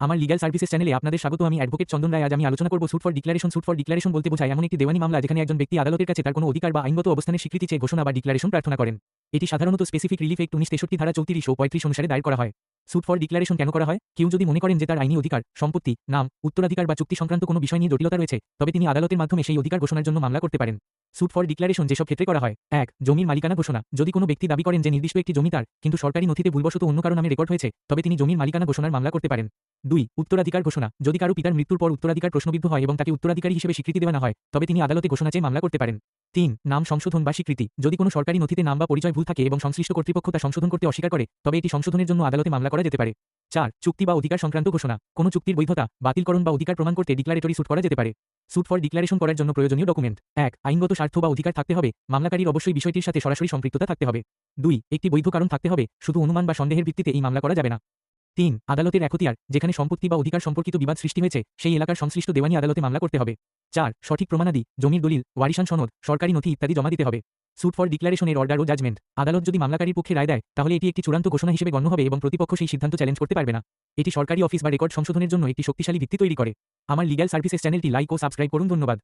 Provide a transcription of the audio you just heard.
আমার legal services চ্যানেলে আপনাদের স্বাগত। আমি অ্যাডভোকেট চন্দন রায়। আজ আমি আলোচনা করব suit for declaration suit for declaration বলতে বোঝায়, এমন একটি দেওয়ানি মামলা যেখানে একজন ব্যক্তি আদালতের কাছে তার কোনো অধিকার বা আইনগত অবস্থানের স্বীকৃতি চেয়ে ঘোষণা বা ডিক্লারেশন প্রার্থনা করেন। এটি সাধারণত স্পেসিফিক রিলিফ একটু উনিশ তেষট্টি ধারা চৌত্রিশ ও পঁয়ত্রিশ অনুসারে দায়ের করা হয়। সুট ফর ডিক্লারেশন কেন করা হয়? কেউ যদি মনে করেন যে তার আইনি অধিকার, সম্পত্তি, নাম, উত্তরাধিকার বা চুক্তি সংক্রান্ত কোনো বিষয় নিয়ে জটিলতা রয়েছে, তবে তিনি আদালতের মাধ্যমে সেই অধিকার ঘোষণার জন্য মামলা করতে পারেন। সুট ফর ডিক্লারেশন যেসব ক্ষেত্রে করা হয়, এক, জমির মালিকানা ঘোষণা। যদি কোনো ব্যক্তি দাবি করেন যে নির্দিষ্ট একটি জমি তার, কিন্তু সরকারি নথিতে ভুলবশত অন্য কারও নামে রেকর্ড হয়েছে, তবে তিনি জমির মালিকানা ঘোষণার মামলা করতে পারেন। দুই, উত্তরাধিকার ঘোষণা। যদি কারও পিতার মৃত্যুর পর উত্তরাধিকার প্রশ্নবিদ্ধ হয় এবং তাকে উত্তরাধিকারী হিসেবে স্বীকৃতি দেওয়া না হয়, তবে তিনি আদালতে ঘোষণা চেয়ে মামলা করতে পারেন। তিন, নাম সংশোধন বা স্বীকৃতি। যদি কোনো সরকারি নথিতে নাম বা পরিচয় ভুল থাকে এবং সংশ্লিষ্ট কর্তৃপক্ষ তা সংশোধন করতে অস্বীকার করে, তবে এটি সংশোধনের জন্য আদালতে মামলা করা যেতে পারে। চার, চুক্তি বা অধিকার সংক্রান্ত ঘোষণা। কোনো চুক্তির বৈধতা, বাতিলকরণ বা অধিকার প্রমাণ করতে ডিক্লারেটরি সুট করা যেতে পারে। সুট ফর ডিক্লারেশন করার জন্য প্রয়োজনীয় ডকুমেন্ট এক, আইনগত স্বার্থ বা অধিকার থাকতে হবে। মামলাকারীর অবশ্যই বিষয়টির সাথে সরাসরি সম্পৃক্ততা থাকতে হবে। দুই, একটি বৈধ কারণ থাকতে হবে। শুধু অনুমান বা সন্দেহের ভিত্তিতে এই মামলা করা যাবে না। তিন, আদালতের এখতিয়ার যেখানে সম্পত্তি বা অধিকার সম্পর্কিত বিবাদ সৃষ্টি হয়েছে, সেই এলাকার সংশ্লিষ্ট দেওয়ানি আদালতে মামলা করতে হবে। চার, সঠিক প্রমাণাদি, জমির দলিল, ওয়ারিশান সনদ, সরকারি নথি ইত্যাদি জমা দিতে হবে। সুট ফর ডিক্লারেশনের অর্ডার ও জাজমেন্ট আদালত যদি মামলাকারীর পক্ষে রায় দেয়, তাহলে এটি একটি চূড়ান্ত ঘোষণা হিসেবে গণ্য হবে এবং প্রতিপক্ষ সেই সিদ্ধান্ত চ্যালেঞ্জ করতে পারবে না। এটি সরকারি অফিস বা রেকর্ড সংশোধনের জন্য একটি শক্তিশালী ভিত্তি তৈরি করে। আমার লিগ্যাল সার্ভিসেস চ্যানেলটি লাইক ও সাবস্ক্রাইব করুন, ধন্যবাদ।